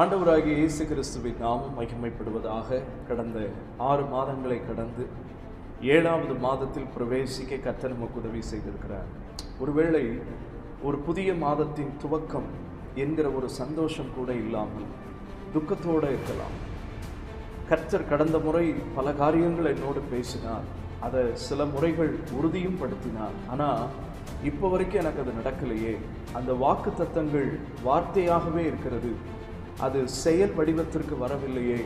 ஆண்டவராகிய இயேசு கிறிஸ்துவின் நாமம் மகிமைப்படுவதாக கடந்த ஆறு மாதங்களை கடந்து ஏழாவது மாதத்தில் பிரவேசிக்க கர்த்தர் நமக்கு உதவி செய்திருக்கிறார். ஒருவேளை ஒரு புதிய மாதத்தின் துவக்கம் என்கிற ஒரு சந்தோஷம் கூட இல்லாமல் துக்கத்தோடு இருக்கலாம். கர்த்தர் கடந்த முறை பல காரியங்கள் என்னோடு பேசினார். அதை சில முறைகள் உறுதியும் படுத்தினார். ஆனால் இப்போ வரைக்கும் எனக்கு அது நடக்கலையே. அந்த வாக்கு தத்தங்கள் வார்த்தையாகவே இருக்கிறது. அது செயல் வடிவத்திற்கு வரவில்லையே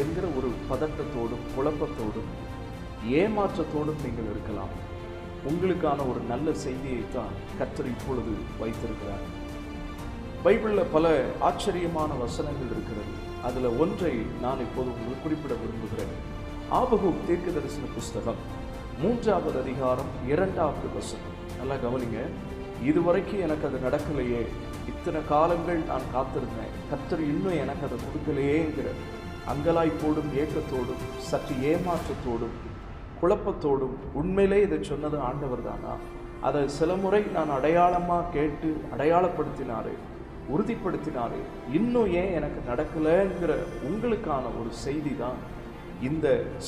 என்கிற ஒரு பதட்டத்தோடும் குழப்பத்தோடும் ஏமாற்றத்தோடும் நீங்கள் இருக்கலாம். உங்களுக்கான ஒரு நல்ல செய்தியை தான் கர்த்தர் இப்பொழுது வைத்திருக்கிறார். பைபிளில் பல ஆச்சரியமான வசனங்கள் இருக்கிறது. அதில் ஒன்றை நான் இப்போது உங்களுக்கு குறிப்பிட விரும்புகிறேன். ஆபகு தீர்க்க தரிசன புஸ்தகம் மூன்றாவது அதிகாரம் இரண்டாவது வசனம். நல்லா கவனிங்க. இதுவரைக்கும் எனக்கு அது நடக்கலையே. இத்தனை காலங்கள் நான் காத்திருந்தேன். கத்தர் இன்னும் எனக்கு அதை கொடுக்கலையேங்கிற அங்கலாய்ப்போடும் ஏக்கத்தோடும் சற்று ஏமாற்றத்தோடும் குழப்பத்தோடும் உண்மையிலே இதை சொன்னது ஆண்டவர் தானா அதை சில முறை நான் அடையாளமாக கேட்டு அடையாளப்படுத்தினாரே உறுதிப்படுத்தினாரே இன்னும் ஏன் எனக்கு நடக்கலைங்கிற உங்களுக்கான ஒரு செய்தி தான் இந்த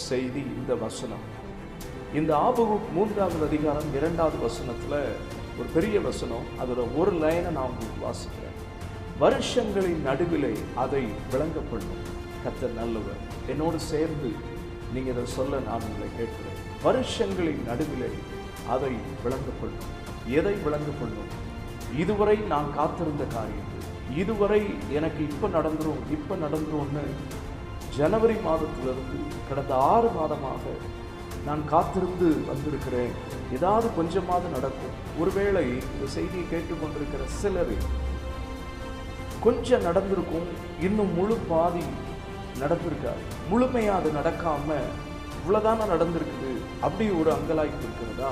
செய்தி இந்த வசனம். இந்த ஆபகு மூன்றாவது அதிகாரம் இரண்டாவது வசனத்தில் ஒரு பெரிய வசனம். அதில் ஒரு லைனை நான் உங்களுக்கு வாசிக்கிறேன். வருஷங்களின் நடுவிலே அதை விளங்க பண்ணும் நல்லவர். என்னோடு சேர்ந்து நீங்கள் இதை சொல்ல நான் உங்களை கேட்கிறேன். வருஷங்களின் நடுவிலே அதை விளங்க பண்ணும் எதை விளங்க பண்ணும் இதுவரை நான் காத்திருந்த காரியங்கள் இதுவரை எனக்கு இப்போ நடந்துரும் இப்போ நடந்துரும்னு ஜனவரி மாதத்திலிருந்து கடந்த ஆறு மாதமாக நான் காத்திருந்து வந்திருக்கிறேன். ஏதாவது கொஞ்சமாவது நடக்கும். ஒருவேளை இந்த செய்தியை கேட்டுக்கொண்டிருக்கிற சிலர் கொஞ்சம் நடந்திருக்கும். இன்னும் முழு பாதி நடந்திருக்காது. முழுமையாக அது நடக்காம இவ்வளோதானே நடந்திருக்குது? அப்படி ஒரு அங்கலாய்ப்பு இருக்கிறதா?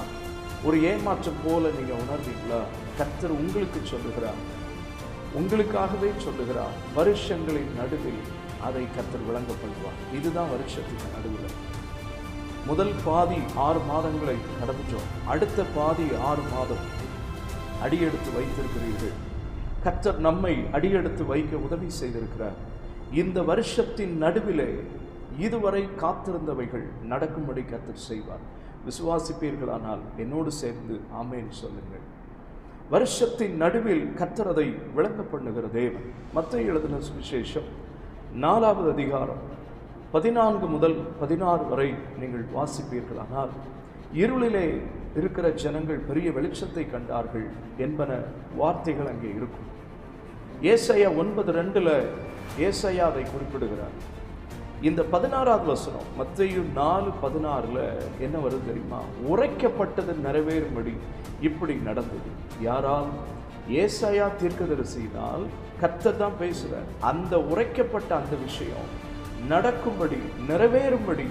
ஒரு ஏமாற்றம் போல நீங்கள் உணர்வீங்களா? கர்த்தர் உங்களுக்கு சொல்லுகிறார். உங்களுக்காகவே சொல்லுகிறார். வருஷங்களின் நடுவில் அதை கர்த்தர் விளங்கப்படுவார் இதுதான் வருஷத்துக்கு நடுவில். முதல் பாதி ஆறு மாதங்களை கடந்துட்டோம் அடுத்த பாதி ஆறு மாதம் அடியெடுத்து வைத்திருக்கிறீர்கள். கர்த்தர் நம்மை அடியெடுத்து வைக்க உதவி செய்திருக்கிறார். இந்த வருஷத்தின் நடுவிலே இதுவரை காத்திருந்தவைகள் நடக்கும்படி கத்தர் செய்வார். விசுவாசிப்பீர்களானால் என்னோடு சேர்ந்து ஆமேன் சொல்லுங்கள். வருஷத்தின் நடுவில் கத்தரதை அதை பண்ணுகிற தேவன். மற்ற எழுதின சுவிசேஷம் நாலாவது அதிகாரம் பதினான்கு முதல் பதினாறு வரை நீங்கள் வாசிப்பீர்களானால் இருளிலே இருக்கிற ஜனங்கள் பெரிய வெளிச்சத்தை கண்டார்கள் என்பன வார்த்தைகள் அங்கே இருக்கும். ஏசையா ஒன்பது ரெண்டில் ஏசையா அதை குறிப்பிடுகிறார். இந்த பதினாறாவது வசனம் மத்தையும் நாலு பதினாறில் என்ன வருது தெரியுமா? உரைக்கப்பட்டது நிறைவேறும்படி இப்படி நடந்தது. யாரால்? ஏசையா தீர்க்கதரிசினால் கர்த்தர் தான் பேசுகிறார் அந்த உரைக்கப்பட்ட அந்த விஷயம் நடக்கும்படி நிறைவேறும்படி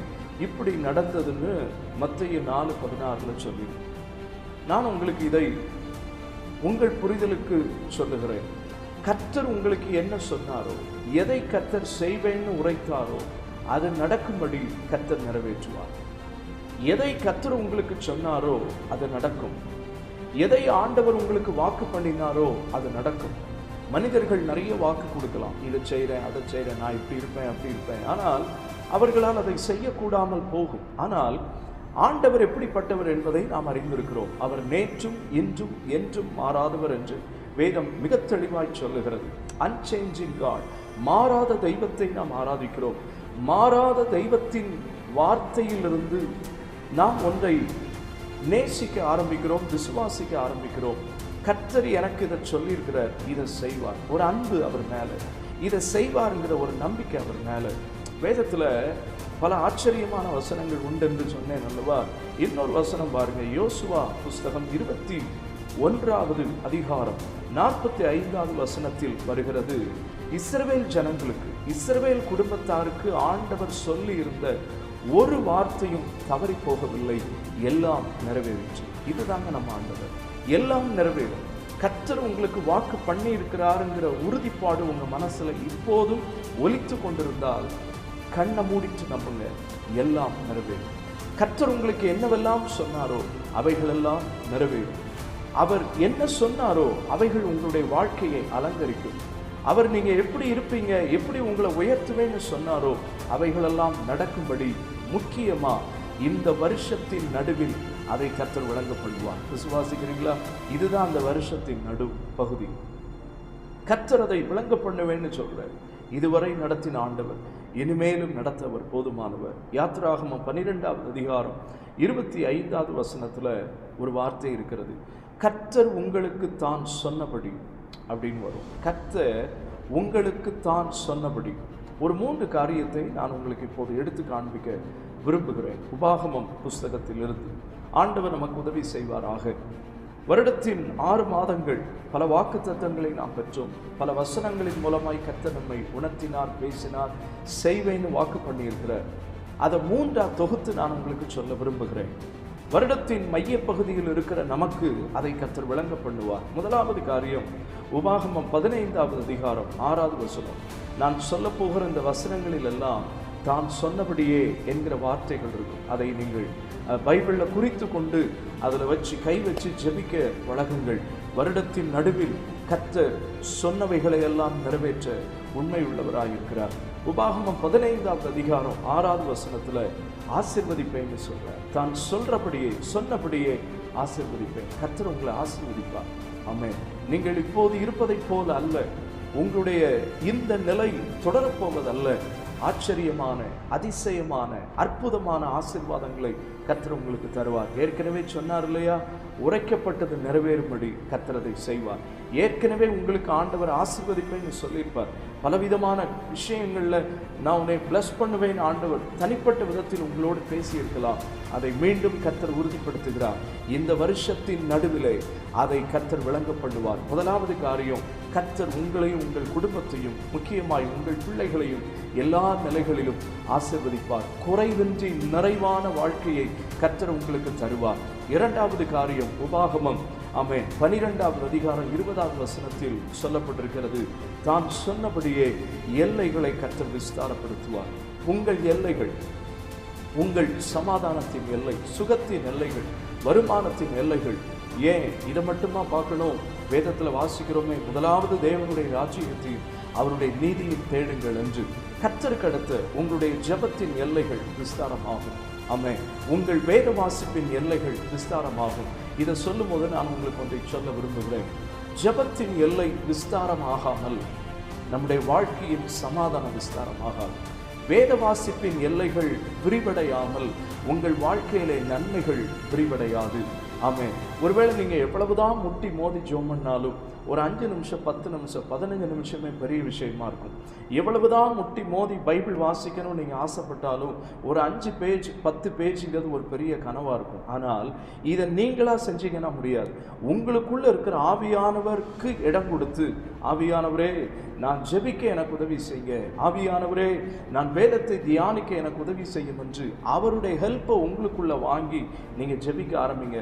இப்படி நடந்ததுன்னு மத்திய நாலு பதினாறுல சொல்லி. நான் உங்களுக்கு இதை உங்கள் புரிதலுக்கு சொல்லுகிறேன். கர்த்தர் உங்களுக்கு என்ன சொன்னாரோ எதை கர்த்தர் செய்வேன்னு உரைத்தாரோ அது நடக்கும்படி கர்த்தர் நிறைவேற்றுவார். எதை கர்த்தர் உங்களுக்கு சொன்னாரோ அது நடக்கும். எதை ஆண்டவர் உங்களுக்கு வாக்கு பண்ணினாரோ அது நடக்கும். மனிதர்கள் நிறைய வாக்கு கொடுக்கலாம். இதை செய்கிறேன் அதை செய்கிறேன் நான் இப்படி இருப்பேன் அப்படி இருப்பேன். ஆனால் அவர்களால் அதை செய்யக்கூடாமல் போகும். ஆனால் ஆண்டவர் எப்படிப்பட்டவர் என்பதை நாம் அறிந்திருக்கிறோம். அவர் நேற்றும் இன்றும் என்றும் மாறாதவர் என்று வேதம் மிக தெளிவாய் சொல்லுகிறது. அன்சேஞ்சிங் காட் மாறாத தெய்வத்தை நாம் ஆராதிக்கிறோம். மாறாத தெய்வத்தின் வார்த்தையிலிருந்து நாம் ஒன்றை நேசிக்க ஆரம்பிக்கிறோம் விசுவாசிக்க ஆரம்பிக்கிறோம். கர்த்தர் எனக்கு இதை சொல்லியிருக்கிறார் இதை செய்வார். ஒரு அன்பு அவர் மேலே. இதை செய்வாருங்கிற ஒரு நம்பிக்கை அவர் மேலே. வேதத்தில் பல ஆச்சரியமான வசனங்கள் உண்டு என்று சொன்னேன் அல்லவா? இன்னொரு வசனம் பாருங்க யோசுவா புஸ்தகம் இருபத்தி ஒன்றாவது அதிகாரம் நாற்பத்தி ஐந்தாவது வசனத்தில் வருகிறது. இஸ்ரவேல் ஜனங்களுக்கு இஸ்ரவேல் குடும்பத்தாருக்கு ஆண்டவர் சொல்லி இருந்த ஒரு வார்த்தையும் தவறி போகவில்லை. எல்லாம் நிறைவேறிச்சு இதுதாங்க நம்ம ஆண்டவர். எல்லாம் நிறைவேறும். கற்றர் உங்களுக்கு வாக்கு பண்ணி இருக்கிறாருங்கிற உறுதிப்பாடு உங்கள் மனசில் இப்போதும் ஒலித்து கொண்டிருந்தால் கண்ணை மூடிட்டு நம்புங்க எல்லாம் நிறைவேறும். கற்றர் உங்களுக்கு என்னவெல்லாம் சொன்னாரோ அவைகளெல்லாம் நிறைவேறும். அவர் என்ன சொன்னாரோ அவைகள் உங்களுடைய வாழ்க்கையை அலங்கரிக்கும். அவர் நீங்கள் எப்படி இருப்பீங்க எப்படி உங்களை உயர்த்துவேன்னு சொன்னாரோ அவைகளெல்லாம் நடக்கும்படி முக்கியமாக இந்த வருஷத்தின் நடுவில் அதை கத்தர் விளங்க பண்ணுவார் விசுவாசிக்கிறீங்களா? இதுதான் அந்த வருஷத்தின் நடு பகுதி. கத்தர் அதை விளங்க பண்ணுவேன்னு இதுவரை நடத்தின ஆண்டவர் இனிமேலும் நடத்த அவர் போதுமானவர். யாத்ராகமம் பன்னிரெண்டாவது அதிகாரம் இருபத்தி ஐந்தாவது வசனத்துல ஒரு வார்த்தை இருக்கிறது. கர்த்தர் உங்களுக்கு தான் சொன்னபடி அப்படின்னு வரும். கர்த்தர் உங்களுக்கு தான் சொன்னபடி. ஒரு மூன்று காரியத்தை நான் உங்களுக்கு இப்போது எடுத்து காண்பிக்க விரும்புகிறேன். உபாகமம் புஸ்தகத்திலிருந்து ஆண்டவர் நமக்கு உதவி செய்வாராக. வருடத்தின் ஆறு மாதங்கள் பல வாக்கு தத்தங்களை நாம் பெற்றோம். பல வசனங்களின் மூலமாய் கத்த நம்மை உணர்த்தினார் பேசினார் செய்வேன்னு வாக்கு பண்ணியிருக்கிறார். அதை மூன்றா தொகுத்து நான் உங்களுக்கு சொல்ல விரும்புகிறேன். வருடத்தின் மையப்பகுதியில் இருக்கிற நமக்கு அதை கத்தர் விளங்க பண்ணுவார். முதலாவது காரியம் உபாகமம் பதினைந்தாவது அதிகாரம் ஆறாவது வசனம். நான் சொல்ல போகிற இந்த வசனங்களில் எல்லாம் தான் சொன்னபடியே என்கிற வார்த்தைகள் இருக்கும். அதை நீங்கள் பைபிளில் குறித்து கொண்டு அதில் வச்சு கை வச்சு ஜெபிக்க பழகுங்கள் வருடத்தின் நடுவில் கத்த சொன்னவைகளை எல்லாம் நிறைவேற்ற உண்மை உள்ளவராயிருக்கிறார். உபாகமம் பதினைந்தாவது அதிகாரம் ஆறாவது வசனத்தில் ஆசிர்வதிப்பேன்னு சொல்கிறார் தான் சொல்கிறபடியே சொன்னபடியே ஆசிர்வதிப்பேன். கத்தர் உங்களை ஆசிர்வதிப்பார். ஆமே நீங்கள் இப்போது இருப்பதைப் போல அல்ல. உங்களுடைய இந்த நிலை தொடரப்போவதல்ல ஆச்சரியமான அதிசயமான அற்புதமான ஆசீர்வாதங்களை கத்தர் உங்களுக்கு தருவார். ஏற்கனவே சொன்னார் இல்லையா? உரைக்கப்பட்டது நிறைவேறும்படி கத்திரதை செய்வார். ஏற்கனவே உங்களுக்கு ஆண்டவர் ஆசிர்வதிப்பேன்னு சொல்லியிருப்பார். பலவிதமான விஷயங்களில் நான் உன்னை ப்ளஸ் பண்ணுவேன் ஆண்டவர். தனிப்பட்ட விதத்தில் உங்களோடு பேசியிருக்கலாம். அதை மீண்டும் கர்த்தர் உறுதிப்படுத்துகிறார். இந்த வருஷத்தின் நடுவிலே அதை கர்த்தர் விளங்க பண்ணுவார். முதலாவது காரியம் கர்த்தர் உங்களையும் உங்கள் குடும்பத்தையும் முக்கியமாய் உங்கள் பிள்ளைகளையும் எல்லா நிலைகளிலும் ஆசிர்வதிப்பார். குறைவின்றி நிறைவான வாழ்க்கையை கர்த்தர் உங்களுக்கு தருவார். இரண்டாவது காரியம் உபாகமம். ஆமே பனிரெண்டாவது அதிகாரம் இருபதாவது வசனத்தில் சொல்லப்பட்டிருக்கிறது தான் சொன்னபடியே எல்லைகளை கர்த்தர் விஸ்தாரப்படுத்துவார். உங்கள் எல்லைகள் உங்கள் சமாதானத்தின் எல்லை சுகத்தின் எல்லைகள் வருமானத்தின் எல்லைகள் ஏன்? இதை மட்டுமா பார்க்கணும்? வேதத்தில் வாசிக்கிறோமே முதலாவது தேவனுடைய ராஜ்யத்தையும் அவருடைய நீதியை தேடுங்கள் என்று. கற்றற்கடுத்து உங்களுடைய ஜெபத்தின் எல்லைகள் விஸ்தாரமாகும். ஆமே உங்கள் வேத வாசிப்பின் எல்லைகள் விஸ்தாரமாகும். இதை சொல்லும்போது நான் உங்களுக்கு ஒன்றை சொல்ல விரும்புகிறேன். ஜெபத்தின் எல்லை விஸ்தாரமாகாமல் நம்முடைய வாழ்க்கையின் சமாதானம் விஸ்தாரமாகாது. வேத வாசிப்பின் எல்லைகள் விரிவடையாமல் உங்கள் வாழ்க்கையிலே நன்மைகள் விரிவடையாது. ஆமே ஒருவேளை நீங்க எவ்வளவுதான் முட்டி மோதி ஜோம் பண்ணாலும் ஒரு அஞ்சு நிமிஷம் பத்து நிமிஷம் பதினஞ்சு நிமிஷமே பெரிய விஷயமா இருக்கும். எவ்வளவுதான் முட்டி மோதி பைபிள் வாசிக்கணும்னு நீங்கள் ஆசைப்பட்டாலும் ஒரு அஞ்சு பேஜ் பத்து பேஜுங்கிறது ஒரு பெரிய கனவாக இருக்கும். ஆனால் இதை நீங்களாக செஞ்சீங்கன்னா முடியாது. உங்களுக்குள்ள இருக்கிற ஆவியானவருக்கு இடம் கொடுத்து ஆவியானவரே நான் ஜெபிக்க எனக்கு உதவி செய்ய. ஆவியானவரே நான் வேதத்தை தியானிக்க எனக்கு உதவி செய்யும் என்று அவருடைய ஹெல்ப்பை உங்களுக்குள்ளே வாங்கி நீங்கள் ஜெபிக்க ஆரம்பிங்க.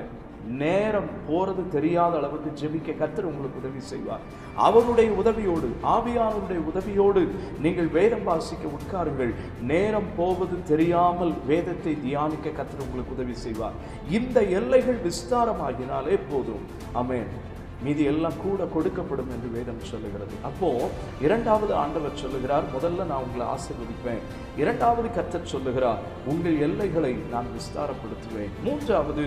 நேரம் போறது தெரியாத அளவுக்கு ஜெபிக்க கத்தர் உங்களுக்கு உதவி செய்வார். அவருடைய உதவியோடு ஆவியானவருடைய உதவியோடு நீங்கள் வேதம் வாசிக்க உட்காருங்கள். நேரம் போவது தெரியாமல் வேதத்தை தியானிக்க கத்தர் உங்களுக்கு உதவி செய்வார். இந்த எல்லைகள் விஸ்தாரமாகினாலே போதும். அமேன் மீதி எல்லாம் கூட கொடுக்கப்படும் என்று வேதம் சொல்லுகிறது. அப்போ இரண்டாவது ஆண்டவர் சொல்லுகிறார் முதல்ல நான் உங்களை ஆசீர்வதிப்பேன். இரண்டாவது கத்தர் சொல்லுகிறார் உங்கள் எல்லைகளை நான் விஸ்தாரப்படுத்துவேன். மூன்றாவது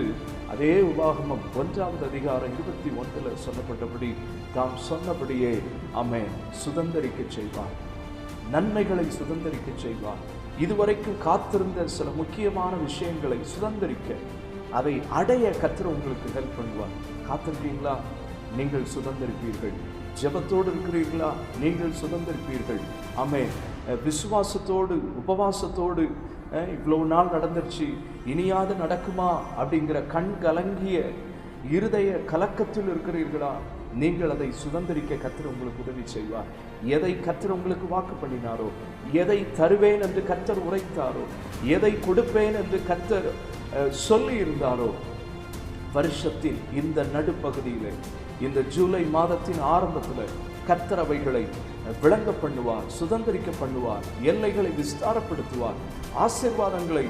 அதே உபாகமம் ஒன்றாவது அதிகாரம் இருபத்தி ஒன்றில் சொல்லப்பட்டபடி தாம் சொன்னபடியே அமே சுதந்திரிக்க செய்வார். நன்மைகளை சுதந்திரிக்க செய்வார். இதுவரைக்கும் காத்திருந்த சில முக்கியமான விஷயங்களை சுதந்தரிக்க அதை அடைய கத்திர உங்களுக்கு ஹெல்ப் பண்ணுவார். காத்திருக்கீங்களா? நீங்கள் சுதந்திருப்பீர்கள். ஜெபத்தோடு இருக்கிறீர்களா? நீங்கள் சுதந்திருப்பீர்கள். ஆமே விசுவாசத்தோடு உபவாசத்தோடு அஹ் இவ்வளவு நாள் நடந்துருச்சு. இனியாவது நடக்குமா? அப்படிங்கிற கண் கலங்கிய இருதய கலக்கத்தில் இருக்கிறீர்களா? நீங்கள் அதை சுதந்திரிக்க கத்திர உங்களுக்கு உதவி செய்வார். எதை கர்த்தர் உங்களுக்கு வாக்கு பண்ணினாரோ? எதை தருவேன் என்று கத்தர் உரைத்தாரோ? எதை கொடுப்பேன் என்று கத்தர் சொல்லி இருந்தாரோ வருஷத்தில் இந்த நடுப்பகுதியிலே இந்த ஜூலை மாதத்தின் ஆரம்பத்தில் கத்தரவைகளை விளங்க பண்ணுவார் சுதந்திரிக்க பண்ணுவார் எல்லைகளை விஸ்தாரப்படுத்துவார் ஆசிர்வாதங்களை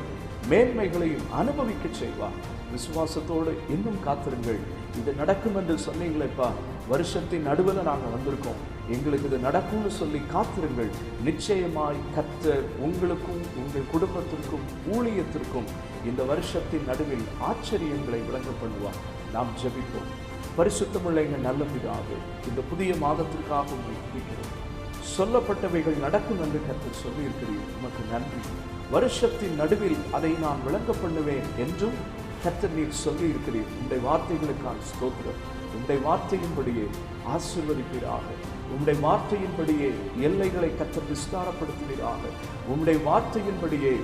மேன்மைகளையும் அனுபவிக்க செய்வார். விசுவாசத்தோடு இன்னும் காத்திருங்கள். இது நடக்கும் என்று சொன்னீங்களேப்பா வருஷத்தின் நடுவில் நாங்கள் வந்திருக்கோம். எங்களுக்கு இது நடக்கும்னு சொல்லி காத்திருங்கள். நிச்சயமாய் கத்த உங்களுக்கும் உங்கள் குடும்பத்திற்கும் ஊழியத்திற்கும் இந்த வருஷத்தின் நடுவில் ஆச்சரியங்களை விளங்க பண்ணுவார். நாம் ஜெபிப்போம். பரிசுத்தமுள்ள எங்கள் நல்ல பிதாவே இந்த புதிய மாதத்திற்காக உங்களை குறிக்கிறோம் சொல்லப்பட்டவைகள் நடக்கும் என்று கர்த்தர் சொல்லியிருக்கிறீர். உமக்கு நன்றி. வருஷத்தின் நடுவில் அதை நான் விளங்க பண்ணுவேன் என்றும் கர்த்தர் நீர் சொல்லியிருக்கிறீர். உங்களுடைய வார்த்தைகளுக்கான ஸ்தோத்திரம். உங்களுடைய வார்த்தையின்படியே ஆசிர்வதிப்பீராக. உங்களுடைய வார்த்தையின்படியே எல்லைகளை கர்த்தர் விஸ்தாரப்படுத்துவீராக. உங்களுடைய வார்த்தையின்படியே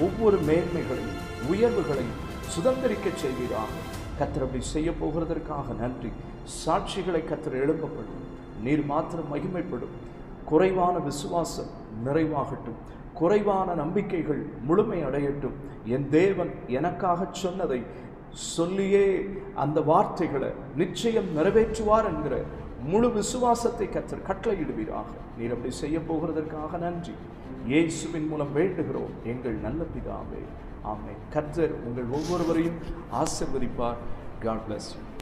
ஒவ்வொரு மேன்மைகளையும் உயர்வுகளையும் சுதந்திரிக்க செய்வீராக. கத்தர் அப்படி செய்ய போகிறதற்காக நன்றி. சாட்சிகளை கத்தர் எழுப்பப்படும். நீர் மாத்திரம் மகிமைப்படும். குறைவான விசுவாசம் நிறைவாகட்டும். குறைவான நம்பிக்கைகள் முழுமை அடையட்டும். என் தேவன் எனக்காக சொன்னதை சொல்லியே அந்த வார்த்தைகளை நிச்சயம் நிறைவேற்றுவார் என்கிற முழு விசுவாசத்தை கத்தர் கட்டளையிடுவீராக. நீர் அப்படி செய்ய போகிறதற்காக நன்றி. இயேசுவின் மூலம் வேண்டுகிறோம். எங்கள் நல்ல பிதாவே. ஆமை கர்த்தர் உங்கள் ஒவ்வொருவரையும் ஆசிர்வதிப்பார். God bless you